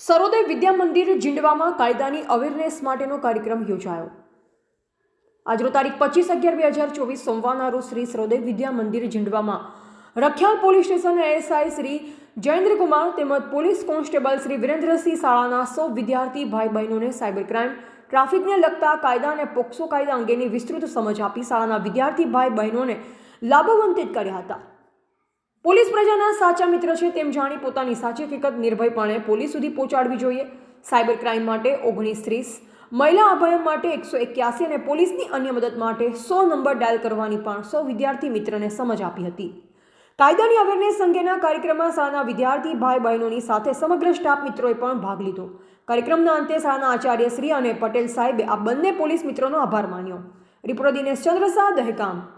સરોદય વિદ્યા મંદિર જીંડવામાં કાયદાની અવેરનેસ માટેનો કાર્યક્રમ યોજાયો. આજરો તારીખ પચીસ અગિયાર બે હજાર ચોવીસ સોમવારના રોજ Shri Sarodaya Vidya Mandir જીંડવામાં Rakhiyal police station ASI Shri Jayendrakumar તેમજ પોલીસ કોન્સ્ટેબલ શ્રી વિરેન્દ્રસિંહ શાળાના સૌ વિદ્યાર્થી ભાઈ બહેનોને સાયબર ક્રાઇમ, ટ્રાફિકને લગતા કાયદા અને પોક્સો કાયદા અંગેની વિસ્તૃત સમજ આપી શાળાના વિદ્યાર્થી ભાઈ બહેનોને લાભવંતિત કર્યા હતા. પોલીસ પ્રજાના સાચા મિત્ર છે તેમ જાણી પોતાની સાચી હકીકત નિર્ભયપણે પોલીસ સુધી પહોંચાડવી જોઈએ. સાયબર ક્રાઇમ માટે ઓગણીસ ત્રીસ, મહિલા અભયમ માટે એકસો એક્યાસી અને પોલીસની અન્ય મદદ માટે સો નંબર ડાયલ કરવાની પણ સો વિદ્યાર્થી મિત્રને સમજ આપી હતી. કાયદાની અવેરનેસ અંગેના કાર્યક્રમમાં શાળાના વિદ્યાર્થી ભાઈ બહેનોની સાથે સમગ્ર સ્ટાફ મિત્રોએ પણ ભાગ લીધો. કાર્યક્રમના અંતે શાળાના આચાર્ય શ્રી અને પટેલ સાહેબે આ બંને પોલીસ મિત્રોનો આભાર માન્યો. રિપોર્ટર દિનેશ ચંદ્ર શાહ, દહેગામ.